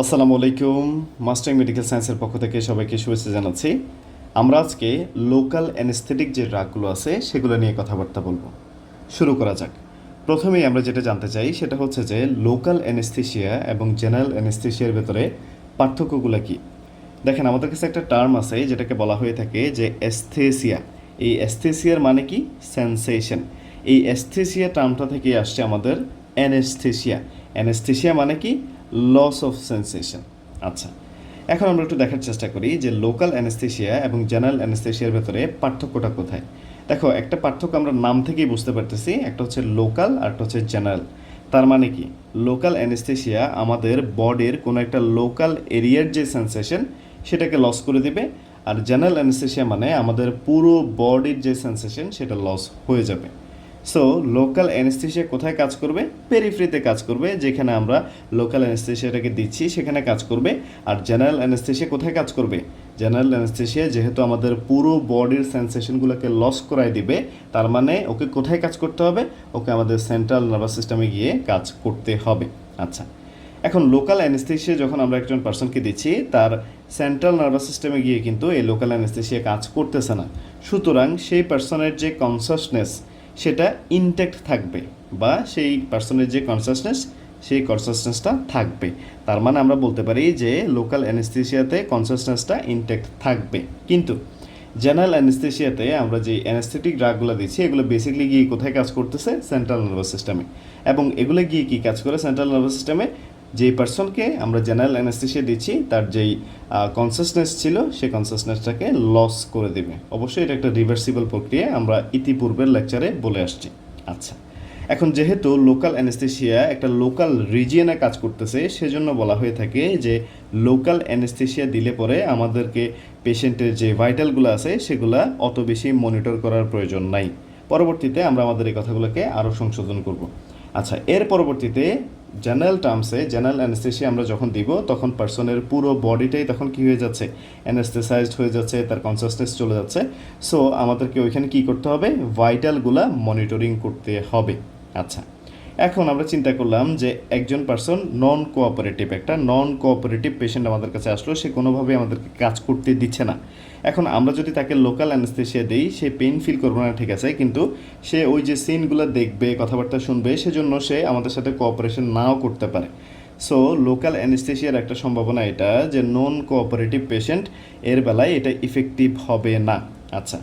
আসসালামু আলাইকুম master medical সায়েন্সের পক্ষ থেকে সবাইকে শুভেচ্ছা জানাচ্ছি। আমরা আজকে লোকাল অ্যানেস্থেটিক যে ড্রাগগুলো আছে, সেগুলো নিয়ে কথাবার্তা বলব। শুরু করা যাক। প্রথমেই আমরা যেটা জানতে চাই, সেটা হচ্ছে যে লোকাল অ্যানেস্থেশিয়া এবং জেনারেল অ্যানেস্থেশিয়ার ভেতরে পার্থক্যগুলো কি? দেখেন, আমাদের কাছে একটা টার্ম আছে, যেটাকে বলা হয়ে থাকে যে অ্যাস্থেসিয়া এই অ্যাস্থেসিয়ার মানে কি? সেন্সেশন এই অ্যাস্থেসিয়া টার্মটা থেকে আসছে আমাদের অ্যানেস্থেশিয়া অ্যানেস্থেশিয়া মানে কি? লস অফ সেন্সেশন আচ্ছা এখন আমরা একটু দেখার চেষ্টা করি যে লোকাল অ্যানেস্থেশিয়া এবং জেনারেল অ্যানেস্থেশিয়ার ভেতরে পার্থক্যটা কোথায়। দেখো, একটা পার্থক্য আমরা নাম থেকেই বুঝতে পারতেছি, একটা হচ্ছে লোকাল আর একটা হচ্ছে জেনারেল তার মানে কি? লোকাল অ্যানেস্থেশিয়া আমাদের বডির কোনো একটা লোকাল এরিয়ার যে সেন্সেশন সেটাকে লস করে দিবে, আর জেনারেল অ্যানেস্থেশিয়া মানে আমাদের পুরো বডির যে সেন্সেশন সেটা লস হয়ে যাবে। সো লোকাল অ্যানেস্থেশিয়া কোথায় কাজ করবে? পেরিফ্রিতে কাজ করবে, যেখানে আমরা লোকাল অ্যানেস্থেশিয়াটাকে দিচ্ছি, সেখানে কাজ করবে। আর জেনারেল অ্যানেস্থেশিয়া কোথায় কাজ করবে? জেনারেল অ্যানেস্থেশিয়া যেহেতু আমাদের পুরো বডির সেন্সেশনগুলোকে লস করায় দিবে, তার মানে ওকে কোথায় কাজ করতে হবে? ওকে আমাদের সেন্ট্রাল নার্ভাস সিস্টেমে গিয়ে কাজ করতে হবে। আচ্ছা এখন লোকাল অ্যানেস্থেশিয়া যখন আমরা একজন পার্সনকে দিচ্ছি, তার সেন্ট্রাল নার্ভাস সিস্টেমে গিয়ে কিন্তু এই লোকাল অ্যানেস্থেশিয়া কাজ করতেছে না। সুতরাং সেই পার্সনের যে কনসাসনেস সেটা ইনটেক্ট থাকবে বা সেই পার্সনের যে কনসাসনেস সেই কনসাসনেসটা থাকবে। তার মানে আমরা বলতে পারি যে লোকাল অ্যানেস্থেশিয়াতে কনসাসনেসটা ইনটেক্ট থাকবে। কিন্তু জেনারেল অ্যানেস্থেশিয়াতে আমরা যে অ্যানেস্থেটিক ড্রাগগুলো দিচ্ছি, এগুলো বেসিকলি গিয়ে কোথায় কাজ করতেছে? সেন্ট্রাল নার্ভাস সিস্টেমে এবং এগুলো গিয়ে কী কাজ করে? সেন্ট্রাল নার্ভাস সিস্টেমে যেই পার্সনকে আমরা জেনারেল অ্যানেস্থেশিয়া দিচ্ছি, তার যেই কনসাসনেস ছিল সেই কনসাসনেসটাকে লস করে দেবে। অবশ্যই এটা একটা রিভার্সিবল প্রক্রিয়া, আমরা ইতিপূর্বের লেকচারে বলে আসছি। আচ্ছা এখন যেহেতু লোকাল অ্যানেস্থেশিয়া একটা লোকাল রিজিয়নে কাজ করতেছে, সেজন্য বলা হয়ে থাকে যে লোকাল অ্যানেস্থেশিয়া দিলে পরে আমাদেরকে পেশেন্টের যে ভাইটালগুলো আছে, সেগুলা অত বেশি মনিটর করার প্রয়োজন নাই। পরবর্তীতে আমরা আমাদের এই কথাগুলোকে আরও সংশোধন করব। আচ্ছা এর পরবর্তীতে জেনারেল টার্মসে জেনারেল অ্যানেস্থেশিয়া আমরা যখন দিব, তখন পার্সনের পুরো বডিটাই তখন কি হয়ে যাচ্ছে? অ্যানেস্থেসাইজড হয়ে যাচ্ছে, তার কনসাসনেস চলে যাচ্ছে। সো আমাদেরকে ওইখানে কি করতে হবে? ভাইটালগুলা মনিটরিং করতে হবে। আচ্ছা। এখন আমরা চিন্তা করলাম যে একজন পার্সন নন কোঅপারেটিভ একটা নন কোঅপারেটিভ পেশেন্ট আমাদের কাছে আসলো, সে কোনোভাবে আমাদেরকে কাজ করতে দিচ্ছে না। এখন আমরা যদি তাকে লোকাল অ্যানেস্থেশিয়া দিই, সে পেন ফিল করবে না, ঠিক আছে? কিন্তু সে ওই যে সিনগুলো দেখবে, কথাবার্তা শুনবে, সেজন্য সে আমাদের সাথে কোঅপারেশন নাও করতে পারে। সো লোকাল অ্যানেস্থেশিয়ার একটা সম্ভাবনা এটা যে নন কোঅপারেটিভ পেশেন্ট এর বেলায় এটা ইফেক্টিভ হবে না। আচ্ছা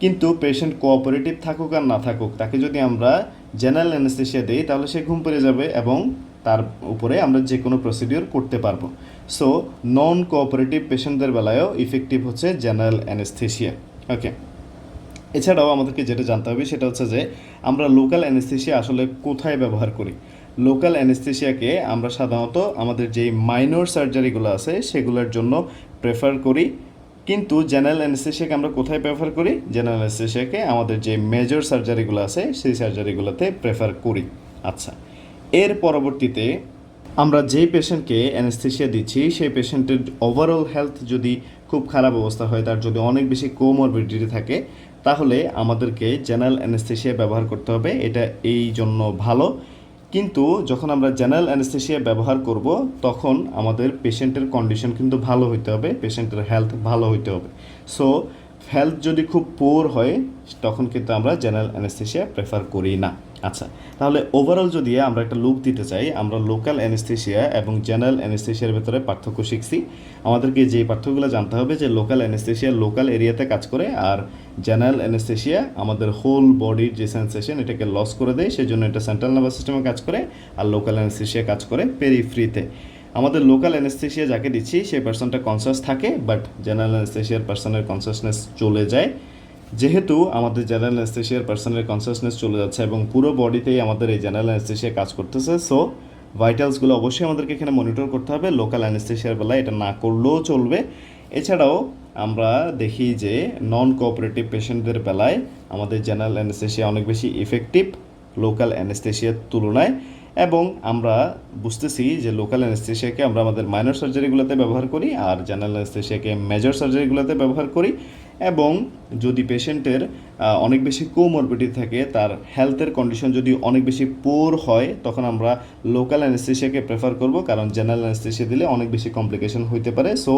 কিন্তু পেশেন্ট কোঅপারেটিভ থাকুক আর না থাকুক, তাকে যদি আমরা জেনারেল অ্যানেস্থেশিয়া দিই তাহলে সে ঘুম পেড়ে যাবে এবং তার উপরে আমরা যে কোনো প্রসিডিওর করতে পারব। সো নন কোঅপারেটিভ পেশেন্টদের বেলায়ও ইফেক্টিভ হচ্ছে জেনারেল অ্যানেস্থেশিয়া ওকে এছাড়াও আমাদেরকে যেটা জানতে হবে, সেটা হচ্ছে যে আমরা লোকাল অ্যানেস্থেশিয়া আসলে কোথায় ব্যবহার করি? লোকাল অ্যানেস্থেশিয়াকে আমরা সাধারণত আমাদের যেই মাইনর সার্জারিগুলো আছে, সেগুলোর জন্য প্রেফার করি। কিন্তু জেনারেল অ্যানেস্থেশিয়াকে আমরা কোথায় প্রেফার করি? জেনারেল অ্যানেস্থেশিয়াকে আমাদের যে মেজর সার্জারিগুলো আছে, সেই সার্জারিগুলোতে প্রেফার করি। আচ্ছা এর পরবর্তীতে আমরা যেই পেশেন্টকে অ্যানেস্থেশিয়া দিচ্ছি, সেই পেশেন্টের ওভারঅল হেলথ যদি খুব খারাপ অবস্থা হয়, তার যদি অনেক বেশি কোমরবিডিটি থাকে, তাহলে আমাদেরকে জেনারেল অ্যানেস্থেশিয়া ব্যবহার করতে হবে। এটা এই জন্য ভালো। কিন্তু যখন আমরা জেনারেল অ্যানেস্থেশিয়া ব্যবহার করব, তখন আমাদের পেশেন্টের কন্ডিশন কিন্তু ভালো হইতে হবে পেশেন্টের হেলথ ভালো হইতে হবে। সো হেলথ যদি খুব পোর হয়, তখন কিন্তু আমরা জেনারেল অ্যানেস্থেশিয়া প্রেফার করি না। আচ্ছা তাহলে ওভারঅল যদি আমরা একটা লুক দিতে চাই, আমরা লোকাল অ্যানেস্থেশিয়া এবং জেনারেল অ্যানেস্থেশিয়ার ভেতরে পার্থক্য শিখছি। আমাদেরকে যে পার্থক্যগুলো জানতে হবে যে লোকাল অ্যানেস্থেশিয়া লোকাল এরিয়াতে কাজ করে, আর জেনারেল অ্যানেস্থেশিয়া আমাদের হোল বডির যে সেন্সেশন এটাকে লস করে দেয় সেই জন্য এটা সেন্ট্রাল নার্ভাস সিস্টেমে কাজ করে, আর লোকাল অ্যানেস্থেশিয়া কাজ করে পেরিফ্রিতে আমাদের লোকাল অ্যানেস্থেশিয়া যাকে দিচ্ছি সেই পার্সনটা কনসাস থাকে বাট জেনারেল অ্যানেস্থেশিয়ার পার্সনের কনসাসনেস চলে যায়। যেহেতু আমাদের জেনারেল অ্যানেস্থেশিয়ার পার্সনের কনসাসনেস চলে যাচ্ছে এবং পুরো বডিতেই আমাদের এই জেনারেল অ্যানেস্থেশিয়া কাজ করতেছে সো ভাইটালসগুলো অবশ্যই আমাদেরকে এখানে মনিটর করতে হবে। লোকাল অ্যানেস্থেশিয়ার বেলায় এটা না করলেও চলবে। এছাড়াও আমরা দেখি যে নন কোঅপারেটিভ পেশেন্টদের বেলায় আমাদের জেনারেল অ্যানেস্থেশিয়া অনেক বেশি ইফেক্টিভ লোকাল অ্যানেস্থেশিয়ার তুলনায়। এবং আমরা বুঝতেছি যে লোকাল অ্যানেস্থেশিয়াকে আমরা আমাদের মাইনর সার্জারিগুলোতে ব্যবহার করি আর জেনারেল অ্যানেস্থেশিয়াকে মেজর সার্জারিগুলোতে ব্যবহার করি। এবং যদি পেশেন্টের অনেক বেশি কোমরবিটি থাকে, তার হেলথের কন্ডিশন যদি অনেক বেশি পোর হয়, তখন আমরা লোকাল অ্যানেস্থেশিয়াকে প্রেফার করব, কারণ জেনারেল অ্যানেস্থেশিয়া দিলে অনেক বেশি কমপ্লিকেশন হইতে পারে। সো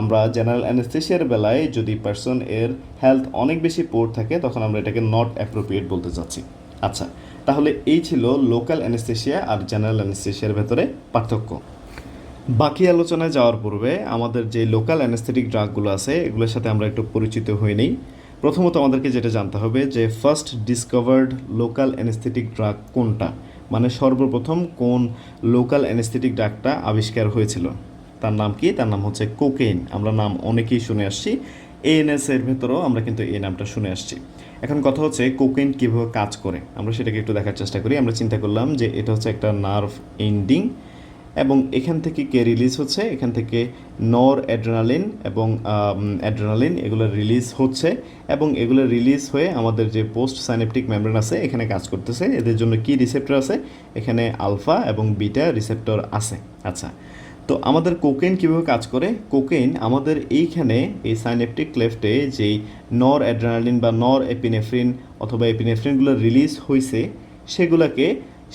আমরা জেনারেল অ্যানেস্থেশিয়ার বেলায় যদি পার্সন এর হেলথ অনেক বেশি পোর থাকে, তখন আমরা এটাকে নট অ্যাপ্রোপ্রিয়েট বলতে চাচ্ছি আচ্ছা তাহলে এই ছিল লোকাল অ্যানেস্থেশিয়া আর জেনারেল অ্যানেস্থেশিয়ার ভেতরে পার্থক্য। বাকি আলোচনায় যাওয়ার পূর্বে আমাদের যে লোকাল অ্যানেস্থেটিক ড্রাগগুলো আছে, এগুলোর সাথে আমরা একটু পরিচিত হয়ে নিই। প্রথমত আমাদেরকে যেটা জানতে হবে যে first discovered local anaesthetic drug কোনটা? মানে সর্বপ্রথম কোন লোকাল অ্যানেস্থেটিক ড্রাগটা আবিষ্কার হয়েছিল? তার নাম কি? তার নাম হচ্ছে কোকেইন আমরা নাম অনেকেই শুনে আসছি। এএনএস এর ভেতরেও আমরা কিন্তু এই নামটা শুনে আসছি। এখন কথা হচ্ছে কোকেইন কীভাবে কাজ করে? আমরা সেটাকে একটু দেখার চেষ্টা করি। আমরা চিন্তা করলাম যে এটা হচ্ছে একটা নার্ভ এন্ডিং এবং এখান থেকে কে রিলিজ হচ্ছে? এখান থেকে নর অ্যাড্রেনালিন এবং অ্যাড্রেনালিন এগুলো রিলিজ হচ্ছে এবং এগুলো রিলিজ হয়ে আমাদের যে পোস্ট সাইনেপটিক মেমব্রেন আছে, এখানে কাজ করতেছে। এদের জন্য কি রিসেপ্টর আছে? এখানে আলফা এবং বিটা রিসেপ্টর আছে। আচ্ছা তো আমাদের কোকেন কীভাবে কাজ করে? কোকেন আমাদের এইখানে এই সাইনেপটিক ক্লেফটে যেই নর অ্যাড্রেনালিন বা নর এপিনেফ্রিন অথবা এপিনেফ্রিনগুলো রিলিজ হয়েছে সেগুলোকে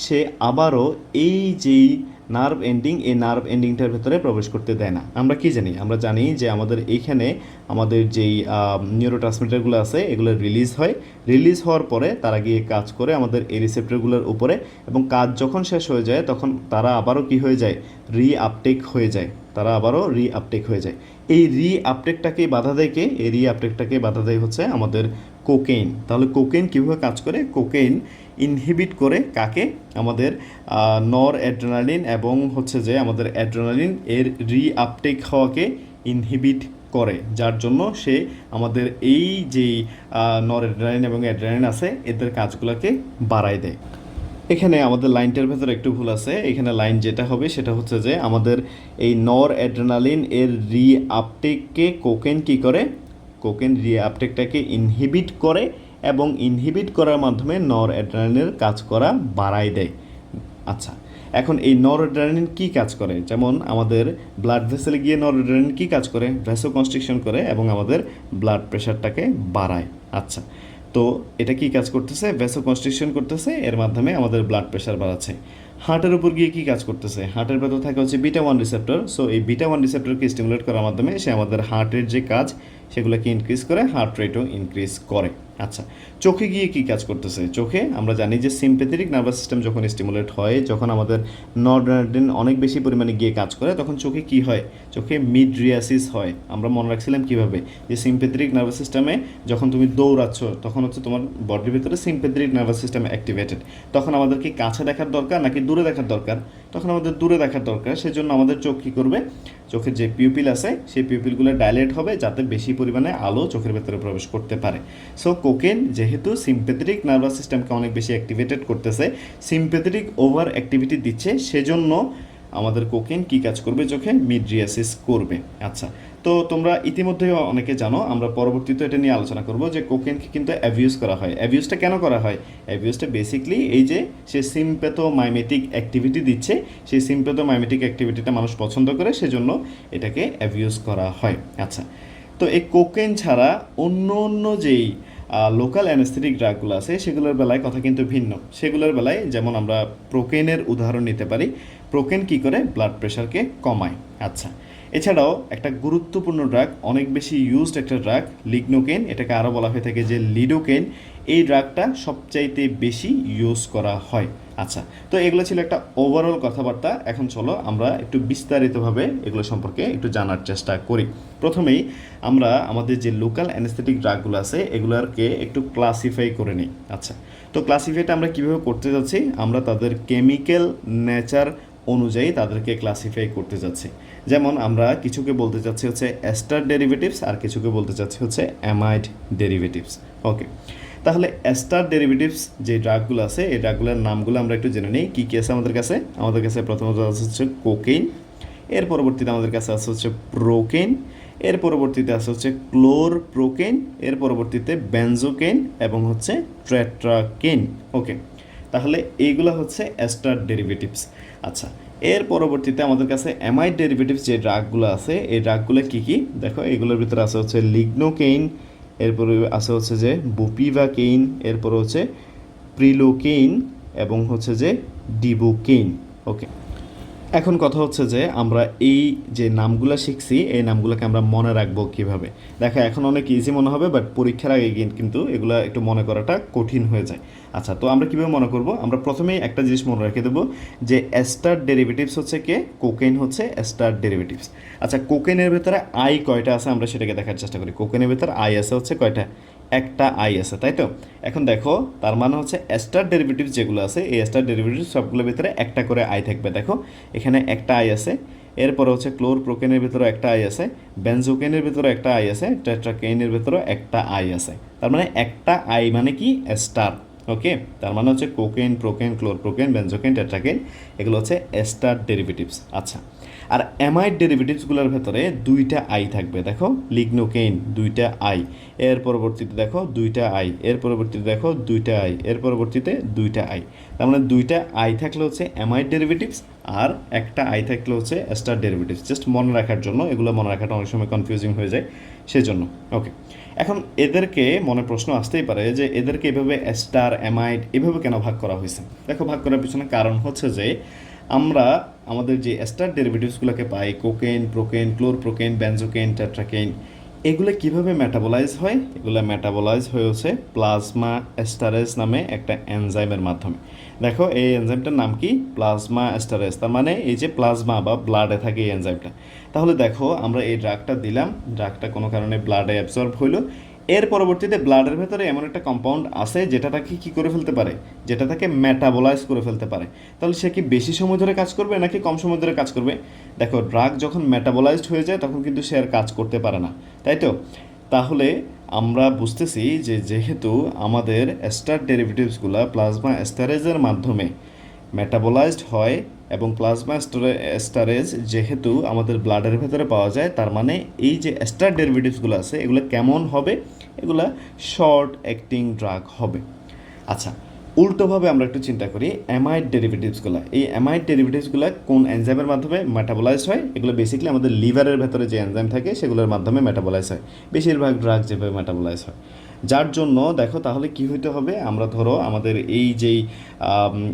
সে আবারও এই যেই নার্ভ এন্ডিং, এই নার্ভ এন্ডিংটার ভেতরে প্রবেশ করতে দেয় না। আমরা কি জানি? আমরা জানি যে আমাদের এইখানে আমাদের যেই নিউরো ট্রান্সমিটারগুলো আছে, এগুলো রিলিজ হয়। রিলিজ হওয়ার পরে তারা গিয়ে কাজ করে আমাদের এই রিসেপ্টারগুলোর উপরে এবং কাজ যখন শেষ হয়ে যায়, তখন তারা আবারও কি হয়ে যায়? রি আপটেক হয়ে যায়। তারা আবারও রি আপটেক হয়ে যায়। এই রি আপটেকটাকে বাধা দেয় কে? এই রি আপটেকটাকে বাধা দেয় হচ্ছে আমাদের কোকেইন তাহলে কোকেইন কীভাবে কাজ করে? কোকেইন ইনহিবিট করে কাকে? আমাদের নর অ্যাড্রেনালিন এবং হচ্ছে যে আমাদের অ্যাড্রেনালিন এর রি আপটেক হওয়াকে ইনহিবিট করে। যার জন্য সে আমাদের এই যেই নর অ্যাড্রেনালিন এবং অ্যাড্রেনালিন আছে, এদের কাজগুলোকে বাড়ায় দেয়। এখানে আমাদের লাইনটার ভেতরে একটু ভুল আছে। এখানে লাইন যেটা হবে সেটা হচ্ছে যে আমাদের এই নর অ্যাড্রেনালিন এর রি আপটেককে কোকেন কি করে? কোকেন রি আপটেকটাকে ইনহিবিট করে এবং ইনহিবিট করার মাধ্যমে নর অ্যাড্রেনালিনের কাজ করা বাড়ায় দেয়। আচ্ছা এখন এই নর অ্যাড্রেনালিন কী কাজ করে? যেমন আমাদের ব্লাড ভেসেলে গিয়ে নর অ্যাড্রেনালিন কী কাজ করে? ভ্যাসো কনস্ট্রিকশন করে এবং আমাদের ব্লাড প্রেশারটাকে বাড়ায়। আচ্ছা তো এটা কি কাজ করতেছে? ভ্যাসো কনস্ট্রিকশন করতেছে, এর মাধ্যমে আমাদের ব্লাড প্রেশার বাড়াচ্ছে। হার্টের উপর গিয়ে কি কাজ করতেছে? হার্টের ভেতর থাকে হচ্ছে বিটা ওয়ান রিসেপ্টর সো এই বিটা ওয়ান রিসেপ্টরকে স্টিমুলেট করার মাধ্যমে সে আমাদের হার্টের যে কাজ সেগুলোকে ইনক্রিজ করে হার্ট রেটও ইনক্রিজ করে। আচ্ছা চোখে গিয়ে কি কাজ করতেছে? চোখে আমরা জানি যে সিম্পেথেটিক নার্ভাস সিস্টেম যখন স্টিমুলেট হয়, যখন আমাদের নর্ডার্ডিন অনেক বেশি পরিমাণে গিয়ে কাজ করে, তখন চোখে কি হয়? চোখে মিড্রিয়াসিস হয়। আমরা মনে রাখছিলাম কীভাবে? যে সিম্পেথেটিক নার্ভাস সিস্টেমে যখন তুমি দৌড়াচ্ছ, তখন হচ্ছে তোমার বডির ভিতরে সিম্পেথেটিক নার্ভাস সিস্টেম অ্যাক্টিভেটেড তখন আমাদের কি কাছে দেখার দরকার নাকি দূরে দেখার দরকার? তখন আমাদের দূরে দেখার দরকার। সেজন্য আমাদের চোখ কী করবে? চোখের যে পিউপিল আছে, সেই পিউপিলগুলো ডাইলেট হবে যাতে বেশি পরিমাণে আলো চোখের ভেতরে প্রবেশ করতে পারে। সো কোকেন যেহেতু সিম্পেথেটিক নার্ভাস সিস্টেমকে অনেক বেশি অ্যাক্টিভেটেড করতেছে সিম্পেথেটিক ওভার অ্যাক্টিভিটি দিচ্ছে, সেজন্য আমাদের কোকেন কি কাজ করবে চোখে? মিড্রিয়াসিস করবে। আচ্ছা তো তোমরা ইতিমধ্যেই অনেকে জানো, আমরা পরবর্তীতে এটা নিয়ে আলোচনা করব যে কোকেনকে কিন্তু অ্যাবিউজ করা হয়। অ্যাবিউজটা কেন করা হয়? অ্যাবিউজটা বেসিকলি এই যে সে সিম্পেথো মাইমেটিক অ্যাক্টিভিটি দিচ্ছে, সেই সিম্পেথো মাইমেটিক অ্যাক্টিভিটিটা মানুষ পছন্দ করে, সেজন্য এটাকে অ্যাবিউজ করা হয়। আচ্ছা তো এই কোকেন ছাড়া অন্য অন্য যেই লোকাল অ্যানেস্থেটিক ড্রাগগুলো আছে, সেগুলোর বেলায় কথা কিন্তু ভিন্ন। সেগুলোর বেলায় যেমন আমরা প্রোকেনের উদাহরণ নিতে পারি প্রোকেন কি করে? ব্লাড প্রেশারকে কমায়। আচ্ছা এছাড়াও একটা গুরুত্বপূর্ণ ড্রাগ অনেক বেশি ইউজড একটা ড্রাগ লিগনোকেন এটাকে আরও বলা হয়ে থাকে যে লিডোকেন এই ড্রাগটা সবচাইতে বেশি ইউজ করা হয়। আচ্ছা তো এগুলো ছিল একটা ওভারঅল কথাবার্তা। এখন চলো আমরা একটু বিস্তারিতভাবে এগুলো সম্পর্কে একটু জানার চেষ্টা করি। প্রথমেই আমরা আমাদের যে লোকাল অ্যানেস্থেটিক ড্রাগগুলো আছে এগুলোকে একটু ক্লাসিফাই করে নিই। আচ্ছা তো ক্লাসিফাইটা আমরা কীভাবে করতে যাচ্ছি? আমরা তাদের কেমিক্যাল নেচার অনুযায়ী তাদেরকে ক্লাসিফাই করতে যাচ্ছি। যেমন আমরা কিছুকে বলতে চাচ্ছি হচ্ছে অ্যাস্টার ডেরিভেটিভস আর কিছুকে বলতে চাচ্ছি হচ্ছে অ্যামাইড ডেরিভেটিভস ওকে তাহলে অ্যাস্টার ডেরিভেটিভস যে ড্রাগগুলো আছে, এই ড্রাগগুলোর নামগুলো আমরা একটু জেনে নিই। কী কী আছে আমাদের কাছে? আমাদের কাছে প্রথমত আছে হচ্ছে কোকেইন এর পরবর্তীতে আমাদের কাছে আছে হচ্ছে প্রোকেন এর পরবর্তীতে আছে হচ্ছে ক্লোর প্রোকেন এর পরবর্তীতে বেনজোকেন এবং হচ্ছে ট্রেট্রাকেন ওকে তাহলে এইগুলো হচ্ছে অ্যাস্টার ডেরিভেটিভস আচ্ছা এর পরবর্তীতে আমাদের কাছে অ্যামাইড ডেরিভেটিভস যে ড্রাগগুলো আছে, এই ড্রাগগুলো কী কী? দেখো, এগুলোর ভিতরে আছে হচ্ছে লিগনোকেইন এরপরে আছে হচ্ছে যে বুপিভাকেইন এরপরে হচ্ছে প্রিলোকেইন এবং হচ্ছে যে ডিবোকেইন ওকে এখন কথা হচ্ছে যে আমরা এই যে নামগুলো শিখছি, এই নামগুলোকে আমরা মনে রাখব কীভাবে? দেখো, এখন অনেক ইজি মনে হবে বাট পরীক্ষার আগে কিন্তু এগুলো একটু মনে করাটা কঠিন হয়ে যায়। আচ্ছা তো আমরা কীভাবে মনে করব? আমরা প্রথমেই একটা জিনিস মনে রেখে দেবো যে এস্টার ডেরিভেটিভস হচ্ছে কে? কোকেন হচ্ছে এস্টার ডেরিভেটিভস আচ্ছা কোকেনের ভেতরে আই কয়টা আছে? আমরা সেটাকে দেখার চেষ্টা করি। কোকেনের ভেতরে আই আছে হচ্ছে কয়টা? একটা আই আছে, তাই তো? এখন দেখো, তার মানে হচ্ছে এস্টার ডেরিভেটিভস যেগুলো আছে, এই এস্টার ডেরিভেটিভস সবগুলোর ভিতরে একটা করে আই থাকবে। দেখো, এখানে একটা আই আছে, এরপরে হচ্ছে ক্লোর প্রোকেনের ভিতরে একটা আই আছে বেনজোকেনের ভিতরে একটা আই আছে টেট্রাকেইনের ভিতরে একটা আই আছে। তার মানে একটা আই মানে কি? এস্টার ওকে তার মানে হচ্ছে কোকেন প্রোকেন ক্লোর প্রোকেন বেনজোকেন টেট্রাকেন এগুলো হচ্ছে এস্টার ডেরিভেটিভস আচ্ছা আর অ্যামাইড ডেরিভেটিভসগুলোর ভেতরে দুইটা আই থাকবে, দেখো লিগনোকেইন দুইটা আই এর পরবর্তীতে দেখো দুইটা আই এর পরবর্তীতে দেখো দুইটা আই এর পরবর্তীতে দুইটা আই তার মানে দুইটা আই থাকলে হচ্ছে অ্যামাইড ডেরিভেটিভস আর একটা আই থাকলে হচ্ছে স্টার ডেরিভেটিভস জাস্ট মনে রাখার জন্য, এগুলো মনে রাখাটা অনেক সময় কনফিউজিং হয়ে যায়, সেজন্য ওকে এখন এদেরকে মনে প্রশ্ন আসতেই পারে যে এদেরকে এভাবে স্টার অ্যামাইড এভাবে কেন ভাগ করা হয়েছে? দেখো ভাগ করার পিছনে কারণ হচ্ছে যে আমরা আমাদের যে স্টার ডেরিভেটিভসগুলোকে পাই কোকেন প্রোকেন ক্লোর প্রোকেন ব্যানজোকেন ট্যাট্রাকেন এগুলো কীভাবে মেটাবোলাইজ হয়? এগুলো মেটাবোলাইজ হয়েছে প্লাজমা এস্টারেজ নামে একটা এনজাইমের মাধ্যমে। দেখো, এই এনজাইমটার নাম কি? প্লাজমা এস্টারেজ তার মানে এই যে প্লাজমা বা ব্লাডে থাকে এই এনজাইমটা তাহলে দেখো, আমরা এই ড্রাগটা দিলাম। ড্রাগটা কোনো কারণে ব্লাডে অ্যাবজর্ব হইল। এর পরবর্তীতে ব্লাডের ভেতরে এমন একটা কম্পাউন্ড আছে যেটা তাকে কী করে ফেলতে পারে? যেটা তাকে মেটাবোলাইজ করে ফেলতে পারে। তাহলে সে কি বেশি সময় ধরে কাজ করবে নাকি কম সময় ধরে কাজ করবে? দেখো ড্রাগ যখন মেটাবোলাইজড হয়ে যায় তখন কিন্তু সে আর কাজ করতে পারে না। তাই তো? তাহলে আমরা বুঝতেছি যে যেহেতু আমাদের স্টার ডেরিভেটিভসগুলো প্লাজমা স্টারেজের মাধ্যমে মেটাবোলাইজড হয় এবং প্লাজমা স্টারেজ যেহেতু আমাদের ব্লাডের ভেতরে পাওয়া যায়, তার মানে এই যে স্টার ডেরিভেটিভসগুলো আছে, এগুলো কেমন হবে? এগুলা শর্ট অ্যাক্টিং ড্রাগ হবে। আচ্ছা উল্টোভাবে আমরা একটু চিন্তা করি, অ্যামাইড ডেরিভেটিভসগুলো, এই অ্যামাইড ডেরিভেটিভসগুলো কোন এনজাইমের মাধ্যমে মেটাবোলাইজ হয়? এগুলো বেসিক্যালি আমাদের লিভারের ভেতরে যে এনজাইম থাকে, সেগুলোর মাধ্যমে মেটাবোলাইজ হয়। বেশিরভাগ ড্রাগ যেভাবে মেটাবোলাইজ হয়। যার জন্য দেখো তাহলে কি হইতে হবে? আমরা ধরো আমাদের এই যেই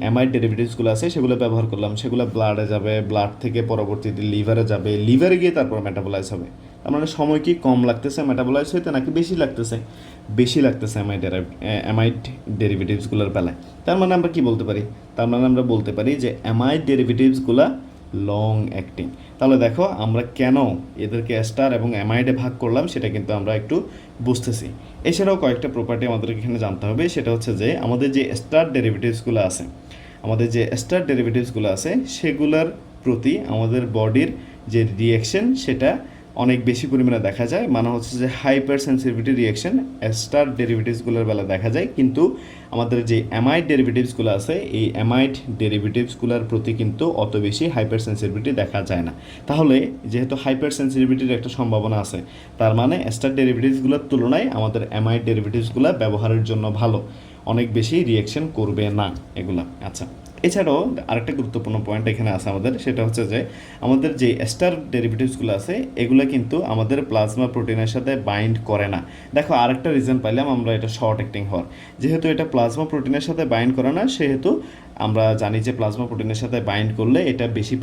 অ্যামাইড ডেরিভেটিভসগুলো আছে সেগুলো ব্যবহার করলাম। সেগুলো ব্লাডে যাবে ব্লাড থেকে পরবর্তীতে লিভারে যাবে। লিভারে গিয়ে তারপর মেটাবোলাইজ হবে। তার মানে সময় কি কম লাগতেছে? মেটাবোলাইজ হইতে নাকি বেশি লাগতেছে? বেশি লাগতেছে অ্যামাইড অ্যামাইড ডেরিভেটিভসগুলোর বেলায়। তার মানে আমরা কি বলতে পারি? তার মানে আমরা বলতে পারি যে অ্যামাইড ডেরিভেটিভসগুলা লং অ্যাক্টিং তাহলে দেখো, আমরা কেন এদেরকে স্টার এবং অ্যামাইডে ভাগ করলাম সেটা কিন্তু আমরা একটু বুঝতেছি। এছাড়াও কয়েকটা প্রপার্টি আমাদেরকে এখানে জানতে হবে, সেটা হচ্ছে যে আমাদের যে স্টার ডেরিভেটিভসগুলো আছে, আমাদের যে স্টার ডেরিভেটিভসগুলো আছে, সেগুলোর প্রতি আমাদের বডির যে রিয়াকশন সেটা অনেক বেশি পরিমাণে দেখা যায়। মানে হচ্ছে যে হাইপার সেন্সিটিভিটি রিয়াকশন স্টার ডেরিভেটিভসগুলোর বেলা দেখা যায়। কিন্তু আমাদের যে অ্যামাইড ডেরিভেটিভসগুলো আছে, এই অ্যামাইড ডেরিভেটিভসগুলোর প্রতি কিন্তু অত বেশি হাইপার সেন্সিটিভিটি দেখা যায় না। তাহলে যেহেতু হাইপার সেন্সিটিভিটির একটা সম্ভাবনা আছে, তার মানে স্টার ডেরিভেটিভসগুলোর তুলনায় আমাদের অ্যামাইড ডেরিভেটিভসগুলো ব্যবহারের জন্য ভালো। অনেক বেশি রিয়াকশন করবে না এগুলা। আচ্ছা। এছাড়াও আরেকটা গুরুত্বপূর্ণ পয়েন্ট এখানে আছে আমাদের, সেটা হচ্ছে যে আমাদের যে স্টার ডেরিভেটিভসগুলো আছে, এগুলো কিন্তু আমাদের প্লাজমা প্রোটিনের সাথে বাইন্ড করে না। দেখো, আরেকটা রিজন পাইলাম আমরা এটা শর্ট অ্যাক্টিং হওয়ার। যেহেতু এটা প্লাজমা প্রোটিনের সাথে বাইন্ড করে না, সেহেতু আমরা জানি যে প্লাজমা প্রোটিনের সাথে বাইন্ড করলে এটা বেশি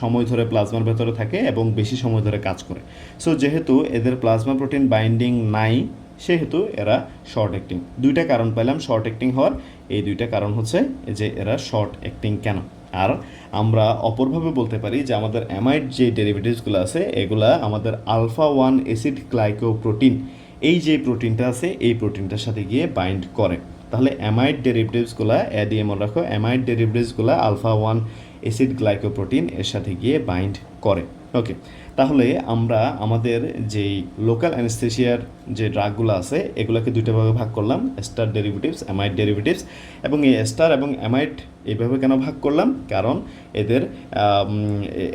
সময় ধরে প্লাজমার ভেতরে থাকে এবং বেশি সময় ধরে কাজ করে। সো যেহেতু এদের প্লাজমা প্রোটিন বাইন্ডিং নাই সেহেতু এরা শর্ট অ্যাক্টিং দুইটা কারণ পাইলাম শর্ট অ্যাক্টিং হওয়ার। এই দুইটা কারণ হচ্ছে যে এরা শর্ট অ্যাক্টিং কেন? আর আমরা অপরভাবে বলতে পারি যে আমাদের অ্যামাইড যে ডেরিভেটিভসগুলো আছে, এগুলা আমাদের আলফা ওয়ান অ্যাসিড গ্লাইকোপ্রোটিন এই যে প্রোটিনটা আছে, এই প্রোটিনটার সাথে গিয়ে বাইন্ড করে। তাহলে অ্যামাইড ডেরিভেটিভসগুলো এ মনে রাখো অ্যামাইড ডেরিভেটিভসগুলো আলফা ওয়ান অ্যাসিড গ্লাইকোপ্রোটিন এর সাথে গিয়ে বাইন্ড করে। ওকে, তাহলে আমরা আমাদের যেই লোকাল অ্যানেস্থেশিয়ার যে ড্রাগগুলো আছে, এগুলোকে দুইটা ভাগে ভাগ করলাম, স্টার ডেরিভেটিভস, অ্যামাইড ডেরিভেটিভস, এবং এই স্টার এবং অ্যামাইড এইভাবে কেন ভাগ করলাম? কারণ এদের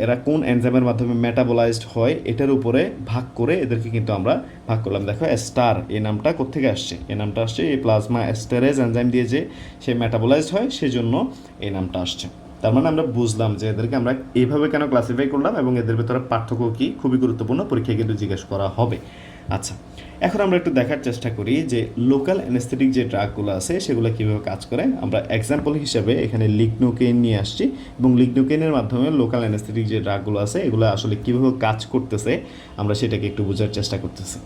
এরা কোন এনজাইমের মাধ্যমে মেটাবোলাইজড হয়, এটার উপরে ভাগ করে এদেরকে কিন্তু আমরা ভাগ করলাম। দেখো, স্টার, এই নামটা কোথেকে আসছে? এই নামটা আসছে এই প্লাজমা স্টেরেজ এনজাইম দিয়ে যে সে মেটাবোলাইজড হয়, সেজন্য এই নামটা আসছে। তার মানে আমরা বুঝলাম যে এদেরকে আমরা এইভাবে কেন ক্লাসিফাই করলাম এবং এদের ভেতরে পার্থক্য কি? খুবই গুরুত্বপূর্ণ, পরীক্ষায় কিন্তু জিজ্ঞেস করা হবে। আচ্ছা এখন আমরা একটু দেখার চেষ্টা করি যে লোকাল অ্যানেস্থেটিক যে ড্রাগগুলো আছে, সেগুলো কীভাবে কাজ করে। আমরা এক্সাম্পল হিসেবে এখানে লিগনোকেইন নিয়ে আসছি এবং লিগনোকেইনের মাধ্যমে লোকাল অ্যানেস্থেটিক যে ড্রাগগুলো আছে, এগুলো আসলে কীভাবে কাজ করতেছে, আমরা সেটাকে একটু বোঝার চেষ্টা করতেছি।